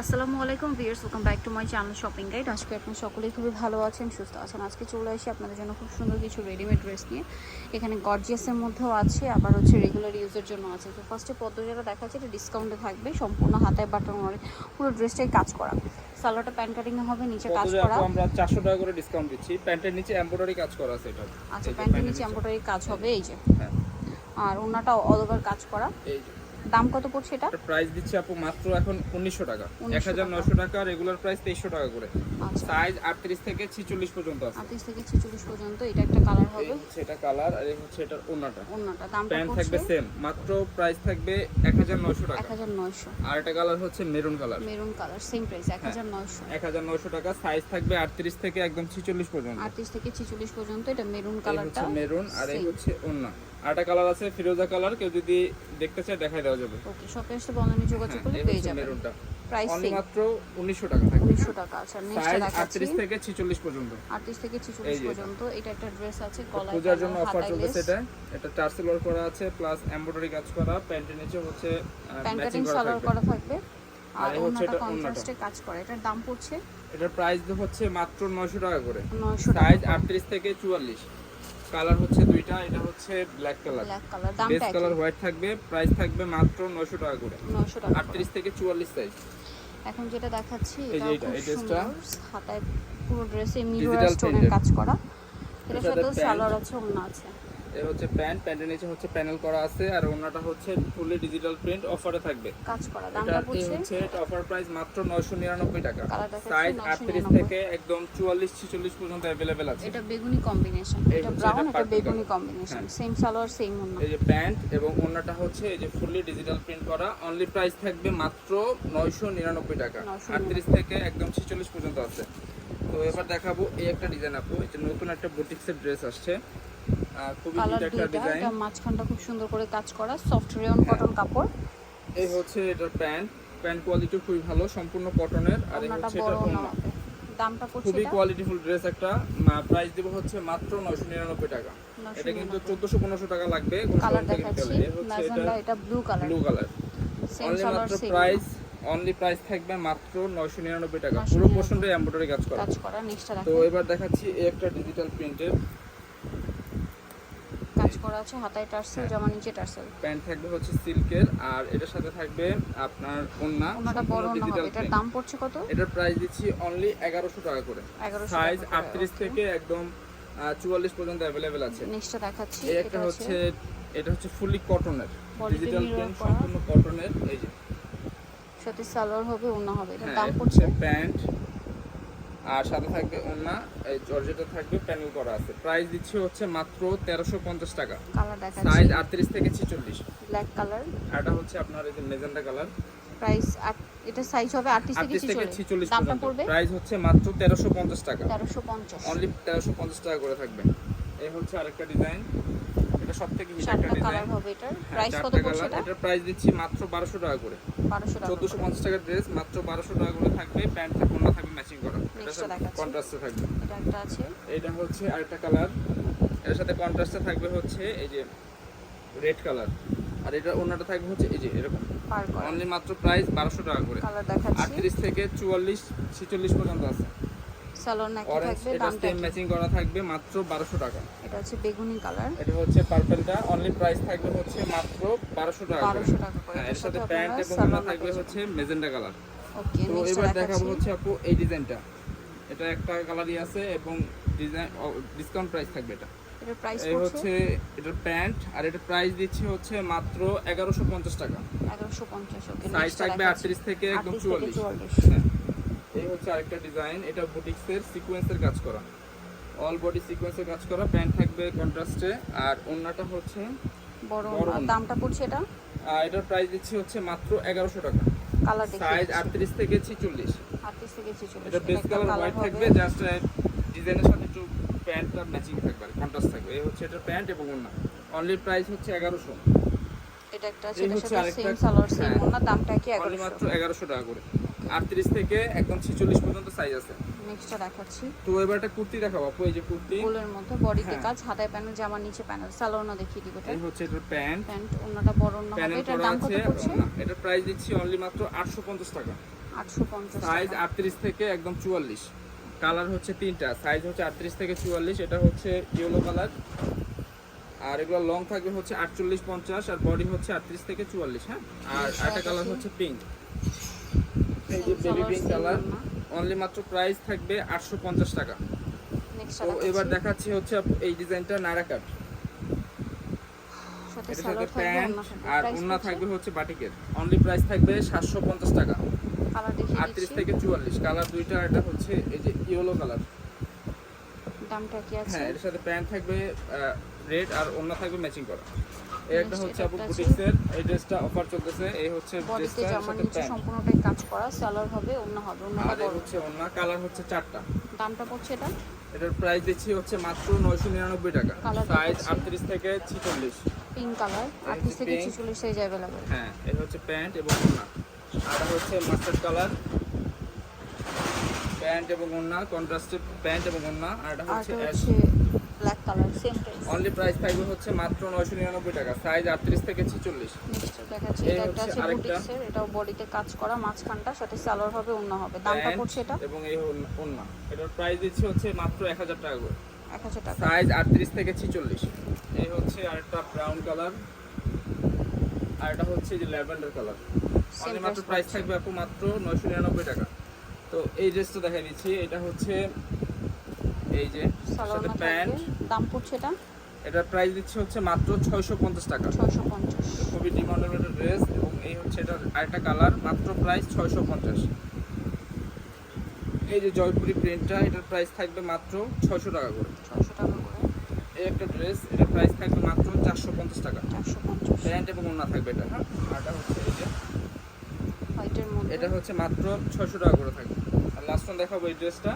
আসসালামু আলাইকুম viewers welcome back to my channel shopping guide. আজকে আপনার সকলেই খুবই ভালো আছেন সুস্থ আছেন। আজকে চলে এসে আপনাদের জন্য খুব সুন্দর কিছু রেডিমেড ড্রেস নিয়ে। এখানে গর্জিয়াসের মধ্যেও আছে আবার হচ্ছে রেগুলার ইউজের জন্য আছে। তো ফার্স্টে পদ্ম যেটা দেখাচ্ছে এটা ডিসকাউন্টে থাকবে। সম্পূর্ণ হাতায় বাটন পুরো ড্রেসটাই কাজ করা। সালোয়ারটা প্যান্ট কাটিং হবে নিচে কাজ করা। আমরা 400 টাকা করে ডিসকাউন্ট দিচ্ছি। প্যান্টের নিচে এমব্রয়ডারি কাজ করা আছে এটা। আচ্ছা প্যান্টের নিচে এমব্রয়ডারি কাজ হবে এই যে। হ্যাঁ। আর ওনাটা অল ওভার কাজ করা। এই যে। দাম কত পড়ছে এটা? প্রাইস দিচ্ছি আপু মাত্র এখন 1900 টাকা। 1900 1900 টাকা। রেগুলার প্রাইস 2300 টাকা করে। আচ্ছা। সাইজ 38 থেকে 46 পর্যন্ত আছে। আটত্রিশ থেকে ছেচল্লিশ পর্যন্ত এটা একটা কালার হবে? এটা কালার আর হচ্ছে এটার ওন্নাটা ওনাটা দামটা প্যান্ট থাকবে সেম মাত্র প্রাইস থাকবে 1900 টাকা। এক হাজার নয়শো। আর এটা কালার হচ্ছে maroon colour maroon colour same price এক হাজার নয়শো। 1900 টাকা। সাইজ থাকবে 38 থেকে একদম 46 পর্যন্ত। আটত্রিশ থেকে ছেচল্লিশ পর্যন্ত এটা মেরুন কালারটা হচ্ছে মেরুন আর এই হচ্ছে ওন্না আরেকটা কালার আছে ফিরোজা কালার কেউ যদি দেখতে চায় দেখাই দেওয়া যাবে। ওকে শপে এসে বন্ধনে যোগাযোগ হ্যাঁ, করলে পেয়ে যাবেন। মেরুনটা প্রাইস মাত্র 1900 টাকা থাকবে। উনিশশো টাকা আচ্ছা নেক্সট সাইজ দেখাচ্ছি। 38 থেকে 46 পর্যন্ত। আটত্রিশ থেকে এই ছেচল্লিশ যে এটা। পর্যন্ত এটা একটা ড্রেস আছে গলায় পূজার জন্য অফার চলছে। এটা। এটা টার্সেল ওয়ার্ক করা আছে প্লাস এমব্রয়ডারি কাজ করা প্যান্টের নিচে হচ্ছে প্যান্ট ম্যাচিং করা সালোয়ার থাকবে। করা থাকবে। আর হচ্ছে এটা কন্ট্রাস্টে কাজ করা। এটার দাম পড়ছে? এটার প্রাইস হচ্ছে মাত্র 900 টাকা করে। নয়শো সাইজ টাকা 38 থেকে 44 কালার হচ্ছে দুইটা এটা হচ্ছে black colour black colour base দামটা কালার হোয়াইট থাকবে প্রাইস থাকবে মাত্র 900 টাকা করে। নয়শো টাকা করে। 38 থেকে 44 সাইজ এখন যেটা দেখাচ্ছি এই যে এটা এটা, এই ড্রেসটা। হাতায় পুরো ড্রেসে মিরর স্টোনের কাজ করা। এটা সাথে সালোয়ার আছে ওন্না আছে। এর হচ্ছে প্যান্ট প্যান্টের নিচে হচ্ছে প্যানেল করা আছে আর ওনাটা হচ্ছে ফুলি ডিজিটাল প্রিন্ট অফারে থাকবে কাজ করা এটা দামটা এই পড়ছে হচ্ছে এটা অফার প্রাইস মাত্র 999 টাকা কালার দেখাচ্ছি সাইজ 999 38 থেকে একদম 44 46 পর্যন্ত अवेलेबल আছে এটা বেগুনি কম্বিনেশন এই এটা হচ্ছে ব্রাউন এটা এটা purple বেগুনি color। কম্বিনেশন হ্যাঁ। সেম সালোয়ার সেম ওড়না এই যে প্যান্ট এবং ওন্নাটা হচ্ছে এই যে ফুললি ডিজিটাল প্রিন্ট করা অনলি প্রাইস থাকবে মাত্র 999 টাকা 999 38 থেকে একদম 46 পর্যন্ত আছে তো এবার দেখাবো এই একটা ডিজাইন আপু এই যে নতুন একটা বুটিক্সের ড্রেস আসছে আর খুবই কালার একটা দুইটা এটা মাঝখানটা খুব সুন্দর করে কাজ করা সফট রেয়ন কটন কাপড়। এই হচ্ছে এটার প্যান্ট। প্যান্ট কোয়ালিটি খুবই ভালো সম্পূর্ণ কটনের আর এই হচ্ছে এটা ওন্না দামটা পড়ছে খুবই কোয়ালিটিফুল ড্রেস একটা। প্রাইস দেবো হচ্ছে মাত্র 999 টাকা। এটা কিন্তু 1400 1500 টাকা লাগবে কালার দেখাচ্ছি। এটা ম্যাজেন্ডা এটা blue colour blue colour same same price only price থাকবে মাত্র 999 টাকা। 999 পুরো পোর্শনটা এমব্রয়ডারি কাজ করা। কাজ করা নেক্সটটা তো এবার দেখাচ্ছি এই একটা ডিজিটাল প্রিন্টের করা আছে হাতায় টার্সেল হ্যাঁ। জামা নিচে টার্সেল প্যান্ট থাকবে হচ্ছে সিল্কের আর এটার সাথে থাকবে আপনার ওন্না ওনাটা বড় না ডিজিটাল হবে এটার দাম পড়ছে কত এটার প্রাইস দিচ্ছি অনলি 1100 টাকা করে 1100 সাইজ টাকা করে, 38 থেকে একদম আহ, 44 পর্যন্ত अवेलेबल আছে নেক্সটটা দেখাচ্ছি এই এটা একটা হচ্ছে হচ্ছে এটা হচ্ছে ফুলি কটনের Body তে ডিজিটাল mirror প্রিন্ট করা। সম্পূর্ণ কটনের এই যে সাথে সালোয়ার হবে ওড়না হবে এটার হ্যাঁ দাম এটা পড়ছে হচ্ছে প্যান্ট আর সাথে থাকবে ওন্না এই জর্জেটা থাকবে প্যানেল করা আছে। প্রাইস দিচ্ছে হচ্ছে মাত্র 1350 টাকা। কালার দেখাচ্ছি। সাইজ 38 থেকে 46 ব্ল্যাক কালার এটা হচ্ছে আপনার এই যে মেজেন্টা কালার প্রাইস এটা সাইজ হবে 38 থেকে 38 থেকে 46 46 দামটা পড়বে? প্রাইস হচ্ছে মাত্র 1350 টাকা। 1350 অনলি 1350 টাকা করে থাকবে। এই হচ্ছে আরেকটা ডিজাইন এটা সবথেকে হিট একটা ডিজাইন হবে এটার। প্রাইস কত চারটা পড়ছে এটা? এটার প্রাইস দিচ্ছি মাত্র 1200 টাকা করে। 1200 টাকা টাকার ড্রেস মাত্র বারোশো টাকা করে থাকবে। প্যান্ট থাকবে না থাকবে ম্যাচিং করা। কন্ট্রাস্টে থাকবে। এটা একটা আছে। এইটা হচ্ছে আরেকটা কালারের সাথে কন্ট্রাস্টে থাকবে হচ্ছে এই যে রেড কালার আর এটা অন্যটা থাকবে হচ্ছে এই যে এরকম। অনলি মাত্র প্রাইস বারোশো টাকা করে। কালার দেখাচ্ছি। আটত্রিশ থেকে চুয়াল্লিশ ছিচল্লিশ পর্যন্ত আছে। সালোয়ার নাকি থাকবে এটা দামটা সেম ম্যাচিং করা থাকবে মাত্র বারোশো টাকা। এটা হচ্ছে বেগুনি কালার এটা হচ্ছে পার্পলটা অনলি প্রাইস থাকবে হচ্ছে মাত্র বারোশো টাকা 1200 টাকা করে। হ্যাঁ, এর সাথে প্যান্ট এবং থাকবে হচ্ছে মেজেন্টা কালার ওকে তো এবার দেখাবো হচ্ছে আপু এই ডিজাইনটা এটা একটা কালারই আছে এবং ডিজাইন ডিসকাউন্ট প্রাইস থাকবে এটা। এটার প্রাইস হচ্ছে এটার প্যান্ট আর এটা প্রাইস দিচ্ছে হচ্ছে মাত্র এগারোশো পঞ্চাশ টাকা। 1150 ওকে সাইজ থাকবে আটত্রিশ থেকে একদম 38 চুয়াল্লিশ। 44 হ্যাঁ। এই হচ্ছে আরেকটা ডিজাইন এটা বুটিক্সের সিকোয়েন্সের কাজ করা। অল বডি সিকোয়েন্সের কাজ করা প্যান্ট থাকবে কন্ট্রাস্টে আর ওন্নাটা হচ্ছে বড় আর দামটা পড়ছে এটা? আহ, এটার প্রাইস দিচ্ছে হচ্ছে মাত্র এগারোশো টাকা। কালার সাইজ আটত্রিশ থেকে ছিচল্লিশ। 38 থেকে 46 এটা বেস কালার হোয়াইট থাকবে জাস্ট ডিজাইনের সাথে একটু প্যান্টটা ম্যাচিং থাকবে কন্ট্রাস্ট থাকবে। এই হচ্ছে এটা প্যান্ট এবং ওড়না অনলি প্রাইস হচ্ছে এগারোশো। এটা একটা সাথে আরেকটা- সেম সালোয়ার সেম। ওড়না দামটা কি 1100 মাত্র এগারোশো টাকা করে। আটত্রিশ থেকে একদম ছিচল্লিশ পর্যন্ত সাইজ আছে। নেক্সটটা দেখাচ্ছি। তো এবার একটা কুর্তি দেখাবো আপু এই যে কুর্তি। গোলের মধ্যে বডিতে হ্যাঁ। কাজ হাতায় প্যানেল জামার নিচে প্যানেল সালোয়ার না দেখিয়ে দিব এটা। এই হচ্ছে এটার প্যান্ট। প্যান্ট ওড়নাটা বড় ওড়না হবে এটার দাম কত পড়ছে। এটার প্রাইস দিচ্ছি অনলি মাত্র আটশো পঞ্চাশ টাকা। আটশো পঞ্চাশ সাইজ আটত্রিশ থেকে একদম চুয়াল্লিশ। কালার হচ্ছে তিনটা সাইজ হচ্ছে আটত্রিশ থেকে চুয়াল্লিশ এটা হচ্ছে ইয়েলো কালার আর এগুলো লং থাকবে হচ্ছে আটচল্লিশ পঞ্চাশ আর বডি হচ্ছে আটত্রিশ থেকে চুয়াল্লিশ হ্যাঁ? আর একটা কালার হচ্ছে পিঙ্ক যে বেবি পিঙ্ক কালার অনলি মাত্র প্রাইস থাকবে আটশো পঞ্চাশ টাকা। তো এবার দেখাচ্ছি হচ্ছে এই ডিজাইনটা নারা কাট এটার সাথে প্যান্ট আর ওড়না থাকবে হচ্ছে বাটিকের। অনলি প্রাইস থাকবে সাতশো পঞ্চাশ টাকা। আটত্রিশ থেকে চুয়াল্লিশ। কালার দুইটা এটা হচ্ছে এই যে ইয়েলো কালার দামটা কি আছে? হ্যাঁ এর সাথে প্যান্ট থাকবে রেড আর ওড়না থাকবে ম্যাচিং করা। একটা হচ্ছে আপু বুটিক্সের এই ড্রেসটা অফার চলতেছে। এই হচ্ছে ড্রেসটা জামার নিচে সম্পূর্ণটাই কাজ করা সালোয়ার হবে অন্য হবে আর অন্যটা এই হচ্ছে ওড়না কালার হচ্ছে চারটা। দামটা পড়ছে এটা? এটার প্রাইস দিচ্ছি হচ্ছে মাত্র নয়শো নিরানব্বই টাকা। Colour সাইজ দেখাচ্ছি। আটত্রিশ থেকে ছিচল্লিশ। পিঙ্ক কালার এই আটত্রিশ থেকে pink। ছিচল্লিশ সাইজ অ্যাভেলেবেল হ্যাঁ এটা হচ্ছে প্যান্ট এবং ওড়না। আর হচ্ছে মাস্টার্ড কালার প্যান্ট এবং ওড়না কন্ট্রাস্টে প্যান্ট এবং ওড়না। আর এটা হচ্ছে black colour same price only price থাকবে হচ্ছে মাত্র নয়শো নিরানব্বই টাকা সাইজ আটত্রিশ থেকে ছিচল্লিশ। নেক্সট দেখাচ্ছি এই এটা একটা আছে। বুটিক্সের এটাও বডিতে কাজ করা মাঝখানটা সাথে সালোয়ার হবে অন্য হবে। দামটা পড়ছে এটা? এবং এই ওড়না। এটার প্রাইস দিচ্ছি হচ্ছে মাত্র এক হাজার টাকা করে। এক হাজার টাকা। সাইজ আটত্রিশ থেকে ছিচল্লিশ। এই হচ্ছে আরেকটা ব্রাউন কালার আর এটা হচ্ছে যে ল্যাভেন্ডার কালার অনলি মাত্র প্রাইস থাকবে আপু মাত্র নয়শো নিরানব্বই টাকা। তো এই ড্রেসটা দেখাই দিচ্ছি। এটা হচ্ছে এই যে সাথে প্যান্ট। দাম পড়ছে এটা? এটার প্রাইস দিচ্ছে হচ্ছে মাত্র ছয়শো পঞ্চাশ টাকা। ছয়শো পঞ্চাশ। খুবই ডিমান্ডেবল একটা ড্রেস এবং এই হচ্ছে এটার আরেকটা কালার মাত্র প্রাইস ছয়শো পঞ্চাশ। এই যে জয়পুরি প্রিন্টটা এটার প্রাইস থাকবে মাত্র ছয়শো টাকা করে। ছয়শো টাকা করে। এই একটা ড্রেস এটার প্রাইস থাকবে মাত্র চারশো পঞ্চাশ টাকা। চারশো পঞ্চাশ। প্যান্ট এবং ওড়না থাকবে এটা হ্যাঁ? আর এটা হচ্ছে এই যে এটা হচ্ছে মাত্র ছয়শো টাকা করে থাকবে। আর লাস্ট ওয়ান দেখাবো এই ড্রেসটা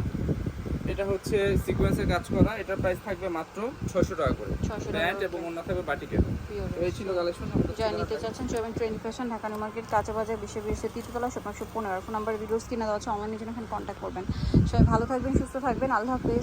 এটা হচ্ছে সিকোয়েন্সের কাজ করা। এটা প্রাইস থাকবে মাত্র ছয়শো টাকা করে। প্যান্ট এবং অন্য থাকবে বাটিকের এই ছিল কালেকশন যা নিতে চাচ্ছেন চয়েন trend fashion Dhaka New Market কাঁচা বাজার বিশ্ব বিএসএ তৃতীয়তলা শতাংশ পনেরো ফোন নাম্বার ভিডিওস কিনে দেওয়া আছে অনলাইনে জন্য এখন কন্ট্যাক্ট করবেন। সবাই ভালো থাকবেন সুস্থ থাকবেন। আল্লাহ হাফেজ।